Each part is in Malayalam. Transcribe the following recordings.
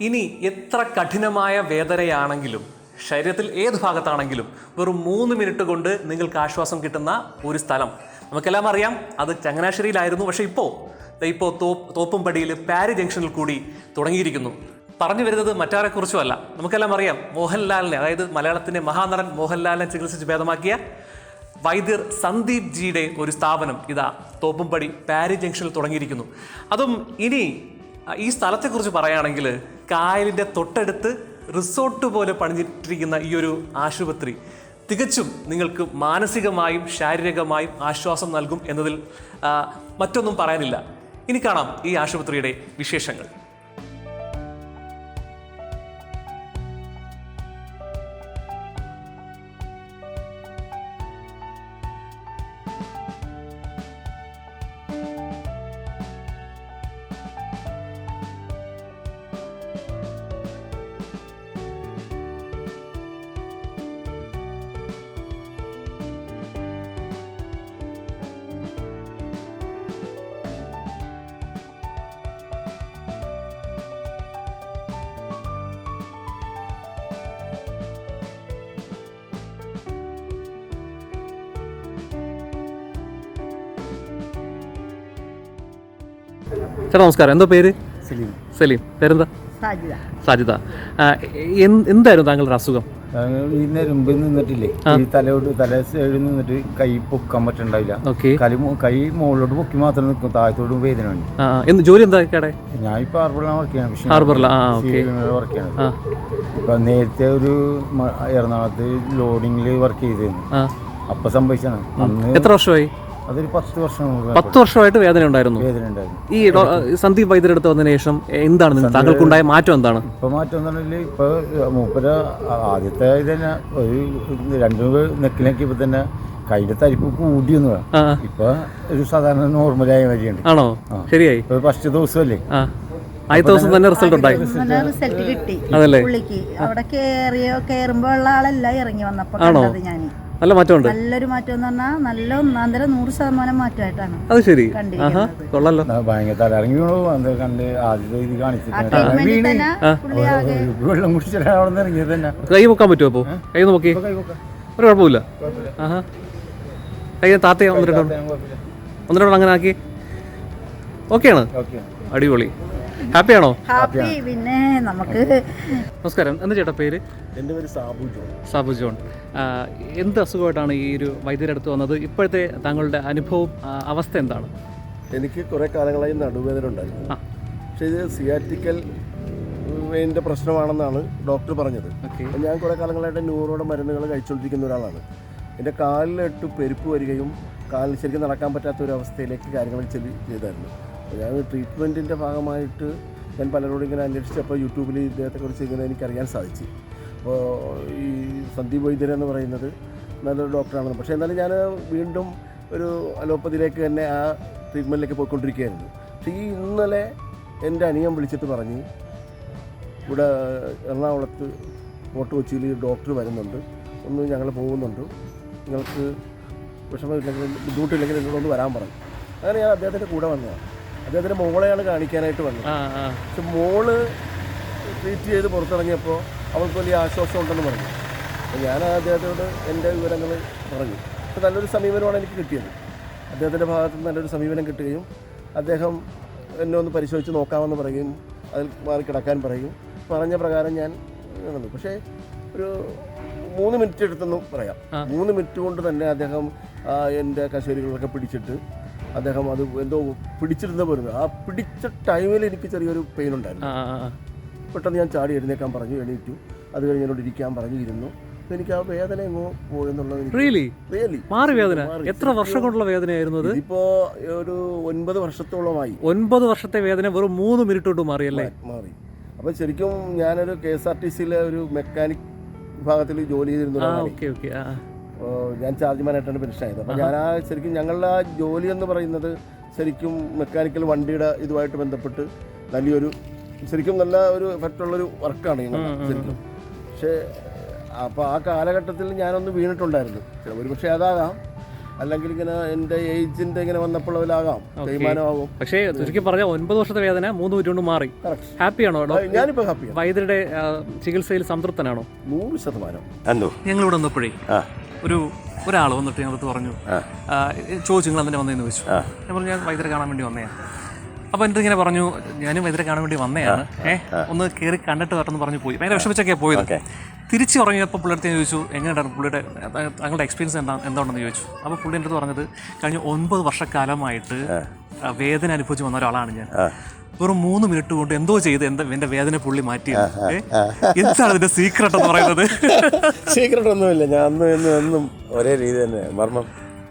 ഇനി എത്ര കഠിനമായ വേദനയാണെങ്കിലും ശരീരത്തിൽ ഏത് ഭാഗത്താണെങ്കിലും വെറും മൂന്ന് മിനിറ്റ് കൊണ്ട് നിങ്ങൾക്ക് ആശ്വാസം കിട്ടുന്ന ഒരു സ്ഥലം. നമുക്കെല്ലാം അറിയാം അത് ചങ്ങനാശ്ശേരിയിലായിരുന്നു പക്ഷേ ഇപ്പോൾ ഇപ്പോൾ തോപ്പുംപടിയിൽ പാരി ജംഗ്ഷനിൽ കൂടി തുടങ്ങിയിരിക്കുന്നു. പറഞ്ഞു വരുന്നത് മറ്റാരെക്കുറിച്ചുമല്ല നമുക്കെല്ലാം അറിയാം മോഹൻലാലിനെ അതായത് മലയാളത്തിന്റെ മഹാനടൻ മോഹൻലാലിനെ ചികിത്സിച്ച് ഭേദമാക്കിയ വൈദ്യർ സന്ദീപ് ജിയുടെ ഒരു സ്ഥാപനം ഇതാ തോപ്പുംപടി പാരി ജംഗ്ഷനിൽ തുടങ്ങിയിരിക്കുന്നു. അതും ഇനി ഈ സ്ഥലത്തെക്കുറിച്ച് പറയുകയാണെങ്കിൽ കായലിന്റെ തൊട്ടടുത്ത് റിസോർട്ട് പോലെ പണിഞ്ഞിട്ടിരിക്കുന്ന ഈ ഒരു ആശുപത്രി. തികച്ചും നിങ്ങൾക്ക് മാനസികമായും ശാരീരികമായും ആശ്വാസം നൽകും എന്നതിൽ മറ്റൊന്നും പറയാനില്ല. ഇനി കാണാം ഈ ആശുപത്രിയുടെ വിശേഷങ്ങൾ. ചേട്ടാ നമസ്കാരം. എന്താ പേര്? സലീം. സലീം. പേരെന്താ? സാജിത എന്തായിരുന്നു താങ്കളുടെ അസുഖം? ഈ നെരുമ്പിൽ നിന്നിട്ടില്ലേ? ഈ തലയോട് തല സൈഡിൽ നിന്നിട്ട് കൈ പൊക്കാൻ പറ്റണ്ടാവില്ല. ഓക്കെ. കൈ മുകളിലോട്ട് പൊക്കി മാത്രം നിൽക്കും താഴത്തോടും വേദന ഉണ്ട്. ആ എന്ത് ജോലി എന്താ കേടെ? ഞാൻ ഇപ്പൊ ഹാർബറിലാണ് വർക്ക് ചെയ്യണം ഹാർബറിലാ? ആ, ഓക്കേ. വർക്ക് ചെയ്യണം ഇപ്പൊ നേരത്തെ ഒരു എറണാകുളത്ത് ലോഡിങ്ങിൽ വർക്ക് ചെയ്തിരുന്നു. അപ്പൊ സംഭവിച്ചാണ് എത്ര വർഷമായി? അതൊരു പത്ത് വർഷം പത്ത് വർഷമായിട്ട് വേദന ഉണ്ടായിരുന്നു. വേദന ഉണ്ടായിരുന്നു. ഈ സന്ദീപ് വൈദ്യരുടെ അടുത്ത് വന്നതിന് ശേഷം എന്താണ് താങ്കൾക്കുണ്ടായ മാറ്റം എന്താണ്? ഇപ്പൊ മാറ്റം പറഞ്ഞാൽ ഇപ്പൊ മൂപ്പര ആദ്യത്തെ ഇത് തന്നെ ഒരു രണ്ടു നെക്കിലേക്ക് ഇപ്പൊ തന്നെ കയ്യിലെ തരിപ്പ് കൂടി എന്ന് പറയാം ആ ആ. ഇപ്പൊ ഒരു സാധാരണ നോർമലായ വരിയുണ്ട് ആണോ? ശരിയായി. ഇപ്പൊ ഫസ്റ്റ് ദിവസമല്ലേ? ആ. ആദ്യത്തെ ദിവസം തന്നെ റിസൾട്ട് ഉണ്ടായി. റിസൾട്ട് കിട്ടി. അതല്ലേ? അവിടെ കേറിയോ കയറുമ്പോ ഉള്ള ആളല്ല ഇറങ്ങി വന്നപ്പോ ആണോ? നല്ല മാറ്റമുണ്ട്? നല്ലൊരു മാറ്റം എന്ന് പറഞ്ഞാൽ നല്ല ഒന്നാന്തരം നൂറ് ശതമാനം മാറ്റമായിട്ടാണ് അത് ശരി. ആഹാ കൊള്ളല്ലോ ആ, ഭയങ്കര തലയിറങ്ങി വീണു. അത് കണ്ട് ആദ്യത്തെ ഇത് ആ കാണിച്ചിട്ട് ട്രീറ്റ്മെന്റിൽ തന്നെ പുള്ളി ആകെ വെള്ളം കുടിച്ചിട്ട് അവിടെ നിന്ന് ഇറങ്ങിയത് തന്നെ. കൈ പൊക്കാൻ പറ്റുമോ അപ്പോൾ കൈ നോക്കി. ഒരു കുഴപ്പമില്ല. കുഴപ്പമില്ല. ആഹാ. കൈ താത്തയെ ഒന്ന് രണ്ടോ ഒന്ന് രണ്ടോ അങ്ങനെ ആക്കി. ഓക്കെയാണ്. അടിപൊളി. ഹാപ്പിയാണോ? ഹാപ്പി പിന്നെ നമുക്ക് നമസ്കാരം. എന്താ ചേട്ടാ പേര്? എന്റെ പേര് സാബു ജോൺ. സാബു ജോൺ. എന്ത് അസുഖമായിട്ടാണ് ഈ ഒരു വൈദ്യരടുത്ത് അടുത്ത് വന്നത്? ഇപ്പോഴത്തെ താങ്കളുടെ അനുഭവം അവസ്ഥ എന്താണ്? എനിക്ക് കുറേ കാലങ്ങളായി നടുവേദന ഉണ്ടായിരുന്നു. പക്ഷേ ഇത് സിയാറ്റിക്കൽ വെയിന്റെ പ്രശ്നമാണെന്നാണ് ഡോക്ടർ പറഞ്ഞത്. ഓക്കെ. ഞാൻ കുറേ കാലങ്ങളായിട്ട് ന്യൂറോയുടെ മരുന്നുകൾ കഴിച്ചുകൊണ്ടിരിക്കുന്ന ഒരാളാണ്. എന്റെ കാലിലിട്ട് പെരുപ്പ് വരികയും കാലിൽ ശരിക്കും നടക്കാൻ പറ്റാത്ത ഒരു അവസ്ഥയിലേക്ക് കാര്യങ്ങൾ ചെല്ലി ചെയ്തായിരുന്നു. ഞാൻ ട്രീറ്റ്മെന്റിന്റെ ഭാഗമായിട്ട് ഞാൻ പലരോടും ഇങ്ങനെ അന്വേഷിച്ചപ്പോൾ യൂട്യൂബിൽ ഇദ്ദേഹത്തെക്കുറിച്ച് ഇങ്ങനെ എനിക്കറിയാൻ സാധിച്ചു. അപ്പോൾ ഈ സന്ദീപ് വൈദ്യർ എന്ന് പറയുന്നത് നല്ലൊരു ഡോക്ടറാണെന്ന്. പക്ഷേ എന്നാലും ഞാൻ വീണ്ടും ഒരു അലോപ്പതിയിലേക്ക് തന്നെ ആ ട്രീറ്റ്മെന്റിലേക്ക് പോയിക്കൊണ്ടിരിക്കുകയായിരുന്നു. പക്ഷേ ഈ ഇന്നലെ എന്റെ അനിയൻ വിളിച്ചിട്ട് പറഞ്ഞ് ഇവിടെ എറണാകുളത്ത് ഫോർട്ട് കൊച്ചിയിൽ ഡോക്ടർ വരുന്നുണ്ട്. ഒന്ന് ഞങ്ങൾ പോകുന്നുണ്ട്. നിങ്ങൾക്ക് വിഷമമില്ലെങ്കിൽ ബുദ്ധിമുട്ടില്ലെങ്കിൽ നിങ്ങളൊന്ന് വരാൻ പറഞ്ഞു അങ്ങനെ ഞാൻ അദ്ദേഹത്തിന്റെ കൂടെ വന്നതാണ്. അദ്ദേഹത്തിന്റെ മോളെയാണ് കാണിക്കാനായിട്ട് വന്നത്. പക്ഷെ മോൾ ട്രീറ്റ് ചെയ്ത് പുറത്തിറങ്ങിയപ്പോൾ അവൾക്ക് വലിയ ആശ്വാസം ഉണ്ടെന്ന് പറഞ്ഞു. അപ്പോൾ ഞാൻ അദ്ദേഹത്തോട് എന്റെ വിവരങ്ങൾ പറഞ്ഞു. അപ്പോൾ നല്ലൊരു സമീപനമാണ് എനിക്ക് കിട്ടിയത്. അദ്ദേഹത്തിന്റെ ഭാഗത്ത് നിന്ന് നല്ലൊരു സമീപനം കിട്ടുകയും അദ്ദേഹം എന്നെ ഒന്ന് പരിശോധിച്ച് നോക്കാമെന്ന് പറയുകയും അതിൽ മാറി കിടക്കാൻ പറയും പറഞ്ഞ പ്രകാരം ഞാൻ നടന്നു പക്ഷേ ഒരു മൂന്ന് മിനിറ്റ് എടുത്തെന്ന് പറയാം. മൂന്ന് മിനിറ്റ് കൊണ്ട് തന്നെ അദ്ദേഹം എന്റെ കശേരികളൊക്കെ പിടിച്ചിട്ട് അദ്ദേഹം അത് എന്തോ പിടിച്ചിരുന്ന പോലെ ആ പിടിച്ച ടൈമിൽ എനിക്ക് ചെറിയൊരു പെയിൻ ഉണ്ടായിരുന്നു. പെട്ടെന്ന് ഞാൻ ചാടി എഴുന്നേക്കാൻ പറഞ്ഞു എണീറ്റു. അത് കഴിഞ്ഞ് എന്നോട് ഇരിക്കാൻ പറഞ്ഞു ഇരുന്നു എനിക്ക് ആ വേദന എങ്ങോ പോയെന്നുള്ളത് റിയലി റിയലി മാറി വേദന? എത്ര വർഷം കൊണ്ടുള്ള വേദനയായിരുന്നു അത്? ഇപ്പോ ഒരു ഒൻപത് വർഷത്തോളമായി. ഒൻപത് വർഷത്തെ വേദന വെറും മൂന്ന് മിനിറ്റ് കൊണ്ട് മാറിയല്ലേ? മാറി അപ്പൊ ശരിക്കും ഞാനൊരു കെ എസ് ആർ ടി സിയിലെ ഒരു മെക്കാനിക് വിഭാഗത്തിൽ ജോലി ചെയ്തിരുന്ന ഞാൻ ചാർജ്മാനായിട്ടാണ് പെൻഷനായത് അപ്പോൾ ഞാൻ ആ ശരിക്കും ഞങ്ങളുടെ ആ ജോലി എന്ന് പറയുന്നത് ശരിക്കും മെക്കാനിക്കൽ വണ്ടിയുടെ ഇതുമായിട്ട് ബന്ധപ്പെട്ട് നല്ലൊരു ശരിക്കും നല്ല ഒരു എഫക്റ്റുള്ളൊരു വർക്കാണ് ഞങ്ങൾ ശരിക്കും. പക്ഷേ അപ്പോൾ ആ കാലഘട്ടത്തിൽ ഞാനൊന്ന് വീണിട്ടുണ്ടായിരുന്നു. ഒരു പക്ഷേ അതാകാം. അല്ലെങ്കിൽ ഇങ്ങനെ എന്റെ ഏജിന്റെ ഇങ്ങനെ വന്നപ്പോഴാകാം തീരുമാനമാകും പക്ഷേ ചുരുക്കി പറഞ്ഞ ഒൻപത് വർഷത്തെ വേദന മൂന്ന് മിനിറ്റ് കൊണ്ട് മാറി. ഹാപ്പിയാണോ? ഞാനിപ്പോ ഹാപ്പി വൈദ്യരുടെ ചികിത്സയിൽ സംതൃപ്തനാണോ? നൂറ് ശതമാനം. ഞങ്ങളിവിടെ വന്നപ്പോഴേ ആ. ഒരു ഒരാൾ വന്നിട്ട് ഞങ്ങൾക്ക് പറഞ്ഞു ചോദിച്ചു നിങ്ങൾ അതിന്റെ വന്നതെന്ന് ചോദിച്ചു. ഞാൻ പറഞ്ഞു ഞാൻ വൈദ്യരെ കാണാൻ വേണ്ടി വന്നതാണ് അപ്പോൾ എന്റെ ഇങ്ങനെ പറഞ്ഞു ഞാനും വൈദ്യരെ കാണാൻ വേണ്ടി വന്നതാണ് ഏഹ് ഒന്ന് കയറി കണ്ടിട്ട് വരട്ടെന്ന് പറഞ്ഞു പോയി. ഭയങ്കര വിഷമിച്ചൊക്കെ പോയത്. തിരിച്ച് ഉറങ്ങിയപ്പോൾ പുള്ളിയുടെ ഞാൻ ചോദിച്ചു എങ്ങനെയാണ് പുള്ളിയുടെ താങ്കളുടെ എക്സ്പീരിയൻസ് എന്താ എന്താണെന്ന് ചോദിച്ചു. അപ്പോൾ പുള്ളി എന്റെ അടുത്ത് പറഞ്ഞത് കഴിഞ്ഞ ഒൻപത് വർഷക്കാലമായിട്ട് വേദന അനുഭവിച്ച് വന്ന ഒരാളാണ് ഞാൻ. വെറും മൂന്ന് മിനിറ്റ് കൊണ്ട് എന്തോ ചെയ്ത് എന്താ എന്റെ വേദന പുള്ളി മാറ്റി? എന്താണ് അതിന്റെ സീക്രട്ട് എന്ന് പറയുന്നത്? സീക്രട്ട് ഒന്നുമില്ല ഞാൻ അന്നും എന്നും എന്നും ഒരേ രീതി തന്നെ. മർമ്മം.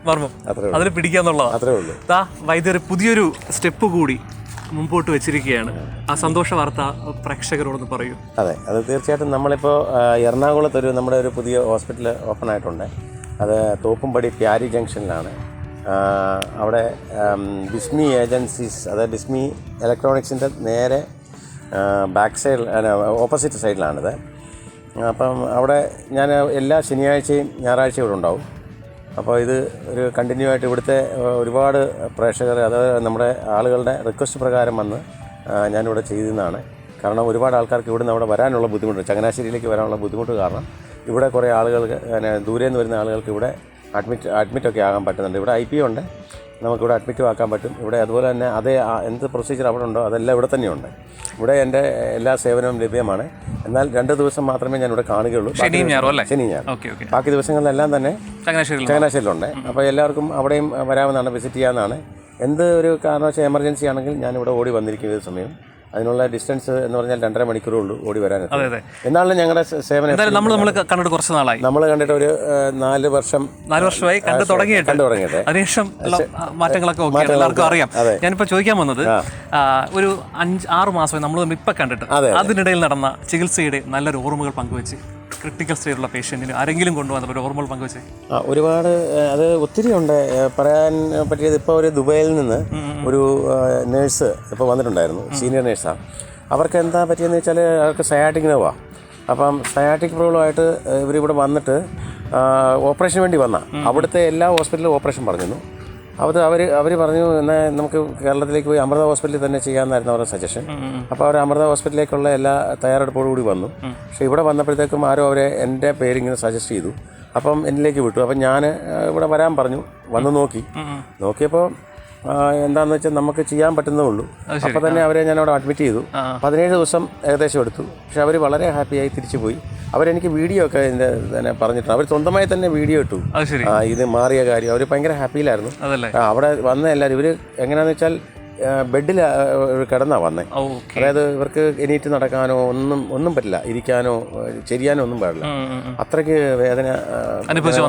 മർമ്മം. അതിന് പിടിക്കാന്നുള്ളതാണ് അത്രേ ഉള്ളൂ. ദാ വൈദ്യർ പുതിയൊരു സ്റ്റെപ്പ് കൂടി മുമ്പോട്ട് വെച്ചിരിക്കുകയാണ്. ആ സന്തോഷ വാർത്ത പ്രേക്ഷകരോടൊന്ന് പറയൂ. അതെ അത് തീർച്ചയായിട്ടും നമ്മളിപ്പോൾ എറണാകുളത്ത് ഒരു നമ്മുടെ ഒരു പുതിയ ഹോസ്പിറ്റൽ ഓപ്പൺ ആയിട്ടുണ്ട്. അത് തോപ്പുംപടി പ്യാരി ജംഗ്ഷനിലാണ്. അവിടെ ബിസ്മി ഏജൻസീസ് അതായത് ബിസ്മി ഇലക്ട്രോണിക്സിന്റെ നേരെ ബാക്ക് സൈഡിൽ ഓപ്പോസിറ്റ് സൈഡിലാണിത്. അപ്പം അവിടെ ഞാൻ എല്ലാ ശനിയാഴ്ചയും ഞായറാഴ്ചയും ഇവിടെ ഉണ്ടാവും. അപ്പോൾ ഇത് ഒരു കണ്ടിന്യൂ ആയിട്ട് ഇവിടുത്തെ ഒരുപാട് പ്രേക്ഷകർ അതായത് നമ്മുടെ ആളുകളുടെ റിക്വസ്റ്റ് പ്രകാരം വന്ന് ഞാനിവിടെ ചെയ്യുന്നതാണ് കാരണം ഒരുപാട് ആൾക്കാർക്ക് ഇവിടെ നിന്ന് അവിടെ വരാനുള്ള ബുദ്ധിമുട്ട് ചങ്ങനാശ്ശേരിയിലേക്ക് വരാനുള്ള ബുദ്ധിമുട്ട് കാരണം ഇവിടെ കുറേ ആളുകൾക്ക് ദൂരെ നിന്ന് വരുന്ന ആളുകൾക്ക് ഇവിടെ അഡ്മിറ്റ് അഡ്മിറ്റൊക്കെ ആകാൻ പറ്റുന്നുണ്ട്. ഇവിടെ ഐ പി ഉണ്ട്. നമുക്കിവിടെ അഡ്മിറ്റും ആക്കാൻ പറ്റും. ഇവിടെ അതുപോലെ തന്നെ അതേ എന്ത് പ്രൊസീജിയർ അവിടെ ഉണ്ടോ അതെല്ലാം ഇവിടെ തന്നെയുണ്ട്. ഇവിടെ എന്റെ എല്ലാ സേവനവും ലഭ്യമാണ്. എന്നാൽ രണ്ട് ദിവസം മാത്രമേ ഞാൻ ഇവിടെ കാണുകയുള്ളൂ. ശനി ഞാൻ ബാക്കി ദിവസങ്ങളിലെല്ലാം തന്നെ ചങ്ങനാശ്ശേരിയിലുണ്ട്. അപ്പോൾ എല്ലാവർക്കും അവിടെയും വരാമെന്നാണ് വിസിറ്റ് ചെയ്യാമെന്നാണ്. എന്ത് ഒരു കാരണവശാൽ എമർജൻസി ആണെങ്കിൽ ഞാനിവിടെ ഓടി വന്നിരിക്കുന്ന സമയം അതിനുള്ള ഡിസ്റ്റൻസ് എന്ന് പറഞ്ഞാൽ രണ്ടര മണിക്കൂറേ ഉള്ളൂ ഓടി വരാൻ അതെ അതെ. എന്നാലും ഞങ്ങളുടെ സേവനം നമ്മൾ നമ്മൾ കണ്ടിട്ട് കുറച്ച് നാളായി. നമ്മൾ കണ്ടിട്ട് ഒരു നാല് വർഷം നാല് വർഷമായി കണ്ടു തുടങ്ങിയിട്ട്. കണ്ടു തുടങ്ങിയിട്ട്. അതിനുശേഷം മാറ്റങ്ങളൊക്കെ ഓക്കെ എല്ലാവർക്കും അറിയാം. ഞാനിപ്പോ ഞാനിപ്പോൾ ചോദിക്കാൻ വന്നത് ഒരു അഞ്ച് ആറ് മാസമായി നമ്മൾ ഇപ്പം കണ്ടിട്ട് അതിനിടയിൽ നടന്ന ചികിത്സയുടെ നല്ലൊരു ഓർമ്മകൾ പങ്കുവെച്ച് ക്രിട്ടിക്കൽ സ്റ്റേജിലുള്ള പേഷ്യന്റിന് ആരെങ്കിലും കൊണ്ടുവന്ന ഒരു ഓർമ്മകൾ പങ്കുവച്ച്? ആ, ഒരുപാട് അത് ഒത്തിരി ഉണ്ട്. പറയാൻ പറ്റിയത് ഇപ്പോൾ ഒരു ദുബായിൽ നിന്ന് ഒരു നേഴ്സ് ഇപ്പോൾ വന്നിട്ടുണ്ടായിരുന്നു സീനിയർ നേഴ്സാണ് അവർക്ക് എന്താ പറ്റിയെന്ന് വെച്ചാൽ അവർക്ക് സയാറ്റിക് നോവാ അപ്പം സയാറ്റിക് പ്രോബ്ലമായിട്ട് ഇവരിവിടെ വന്നിട്ട് ഓപ്പറേഷന് വേണ്ടി വന്ന. അവിടുത്തെ എല്ലാ ഹോസ്പിറ്റലിലും ഓപ്പറേഷൻ പറഞ്ഞിരുന്നു. അത് അവർ അവർ പറഞ്ഞു എന്നാൽ നമുക്ക് കേരളത്തിലേക്ക് പോയി അമൃത ഹോസ്പിറ്റലിൽ തന്നെ ചെയ്യാമെന്നായിരുന്നു അവരുടെ സജഷൻ. അപ്പോൾ അവർ അമൃത ഹോസ്പിറ്റലിലേക്കുള്ള എല്ലാ തയ്യാറെടുപ്പോടുകൂടി വന്നു. പക്ഷേ ഇവിടെ വന്നപ്പോഴത്തേക്കും ആരോ അവരെ എന്റെ പേരിങ്ങനെ സജസ്റ്റ് ചെയ്തു. അപ്പം എന്നിലേക്ക് വിട്ടു. അപ്പം ഞാൻ ഇവിടെ വരാൻ പറഞ്ഞു. വന്ന് നോക്കി. നോക്കിയപ്പോൾ എന്താണെന്ന് വെച്ചാൽ നമുക്ക് ചെയ്യാൻ പറ്റുന്നേ ഉള്ളൂ. അപ്പോൾ തന്നെ അവരെ ഞാൻ അവിടെ അഡ്മിറ്റ് ചെയ്തു പതിനേഴ് ദിവസം ഏകദേശം എടുത്തു. പക്ഷെ അവർ വളരെ ഹാപ്പിയായി തിരിച്ചു പോയി. അവരെനിക്ക് വീഡിയോ ഒക്കെ ഇതിന്റെ തന്നെ പറഞ്ഞിട്ടുണ്ട്. അവർ സ്വന്തമായി തന്നെ വീഡിയോ ഇട്ടു. ആ ഇത് മാറിയ കാര്യം. അവർ ഭയങ്കര ഹാപ്പിയിലായിരുന്നു അവിടെ വന്ന എല്ലാവരും ഇവർ എങ്ങനെയാണെന്ന് വെച്ചാൽ ബെഡിൽ കിടന്നാ വന്നേ. അതായത് ഇവർക്ക് എണീറ്റ് നടക്കാനോ ഒന്നും ഒന്നും പറ്റില്ല. ഇരിക്കാനോ ചെരിയാനോ ഒന്നും പാടില്ല. അത്രയ്ക്ക് വേദന അനുഭവിച്ചു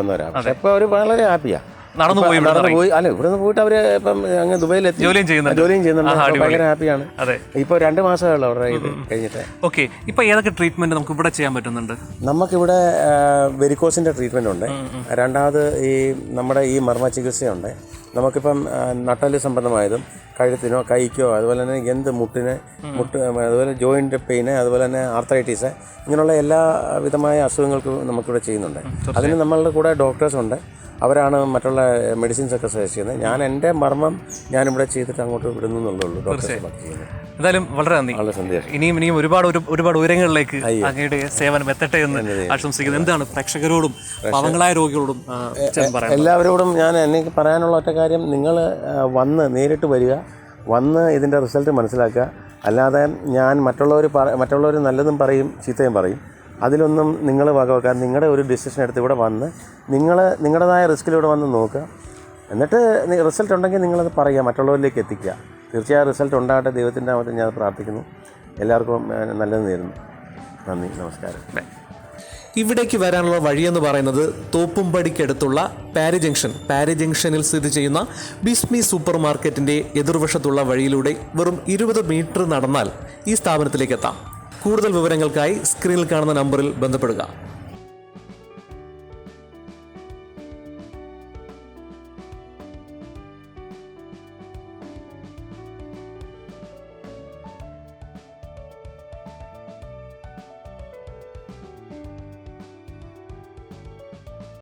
വന്നവരാണ്. പക്ഷെ ഇപ്പോൾ അവർ വളരെ ഹാപ്പിയാ നടന്നു പോയി നടന്നു പോയി. അല്ല ഇവിടെ നിന്ന് പോയിട്ട് അവർ ഇപ്പം അങ്ങ് ദുബൈയിലെത്തി. ജോലിയും ചെയ്യുന്നുണ്ട്. ജോലിയും ചെയ്യുന്നുണ്ട്. ഭയങ്കര ഹാപ്പിയാണ് അതെ. ഇപ്പോൾ രണ്ട് മാസമേ അവരുടെ ഇത് കഴിഞ്ഞിട്ട്. ഓക്കെ ഇപ്പൊ ഏതൊക്കെ ട്രീറ്റ്മെന്റ് നമുക്ക് ഇവിടെ ചെയ്യാൻ പറ്റുന്നുണ്ട്? നമുക്കിവിടെ വെരിക്കോസിന്റെ ട്രീറ്റ്മെന്റ് ഉണ്ട്. രണ്ടാമത് ഈ നമ്മുടെ ഈ മർമ്മ ചികിത്സയുണ്ട് നമുക്കിപ്പം നട്ടൽ സംബന്ധമായതും കഴുത്തിനോ കൈക്കോ അതുപോലെ തന്നെ എന്ത് മുട്ടിന് മുട്ട് അതുപോലെ ജോയിന്റ് പെയിന് അതുപോലെ തന്നെ ആർത്രൈറ്റീസ് ഇങ്ങനെയുള്ള എല്ലാ വിധമായ അസുഖങ്ങൾക്കും നമുക്കിവിടെ ചെയ്യുന്നുണ്ട്. അതിന് നമ്മളുടെ കൂടെ ഡോക്ടേഴ്സ് ഉണ്ട്. അവരാണ് മറ്റുള്ള മെഡിസിൻസ് ഒക്കെ സജസ്റ്റ് ചെയ്യുന്നത്. ഞാൻ എന്റെ മർമ്മം ഞാനിവിടെ ചെയ്തിട്ട് അങ്ങോട്ട് വിടുന്നു എന്നുള്ളൂ ഡോക്ടേഴ്സ് ബാക്കി ചെയ്യുന്നത് എന്തായാലും വളരെ നന്ദി. വളരെ ഇനിയും ഇനിയും ഒരുപാട് ഒരുപാട് ഉയരങ്ങളിലേക്ക് അങ്ങയുടെ സേവനം എത്തട്ടെ എന്ന് ആശംസിക്കുന്നത് എന്താണ് പ്രേക്ഷകരോടും പാവങ്ങളായ രോഗികളോടും എല്ലാവരോടും ഞാൻ എനിക്ക് പറയാനുള്ള ഒറ്റ കാര്യം നിങ്ങൾ വന്ന് നേരിട്ട് വരിക വന്ന് ഇതിന്റെ റിസൾട്ട് മനസ്സിലാക്കുക. അല്ലാതെ ഞാൻ മറ്റുള്ളവർ മറ്റുള്ളവർ നല്ലതും പറയും ചീത്തയും പറയും. അതിലൊന്നും നിങ്ങൾ വകവെക്കാൻ നിങ്ങളുടെ ഒരു ഡിസിഷൻ എടുത്ത് ഇവിടെ വന്ന് നിങ്ങൾ നിങ്ങളുടേതായ റിസ്കിലൂടെ വന്ന് നോക്കുക. എന്നിട്ട് റിസൾട്ട് ഉണ്ടെങ്കിൽ നിങ്ങളത് പറയുക മറ്റുള്ളവരിലേക്ക് എത്തിക്കുക. തീർച്ചയായും റിസൾട്ട് ഉണ്ടാകട്ടെ. ദൈവത്തിന്റെ നാമത്തിൽ ഞാൻ പ്രാർത്ഥിക്കുന്നു. എല്ലാവർക്കും നല്ലത് നേരുന്നു. നന്ദി. നമസ്കാരം. ഇവിടേക്ക് വരാനുള്ള വഴിയെന്ന് പറയുന്നത് തോപ്പുംപടിക്കടുത്തുള്ള പാരി ജംഗ്ഷൻ. പാരി ജംഗ്ഷനിൽ സ്ഥിതി ചെയ്യുന്ന ബിസ്മി സൂപ്പർ മാർക്കറ്റിന്റെ എതിർവശത്തുള്ള വഴിയിലൂടെ വെറും ഇരുപത് മീറ്റർ നടന്നാൽ ഈ സ്ഥാപനത്തിലേക്ക് എത്താം. കൂടുതൽ വിവരങ്ങൾക്കായി സ്ക്രീനിൽ കാണുന്ന നമ്പറിൽ ബന്ധപ്പെടുക.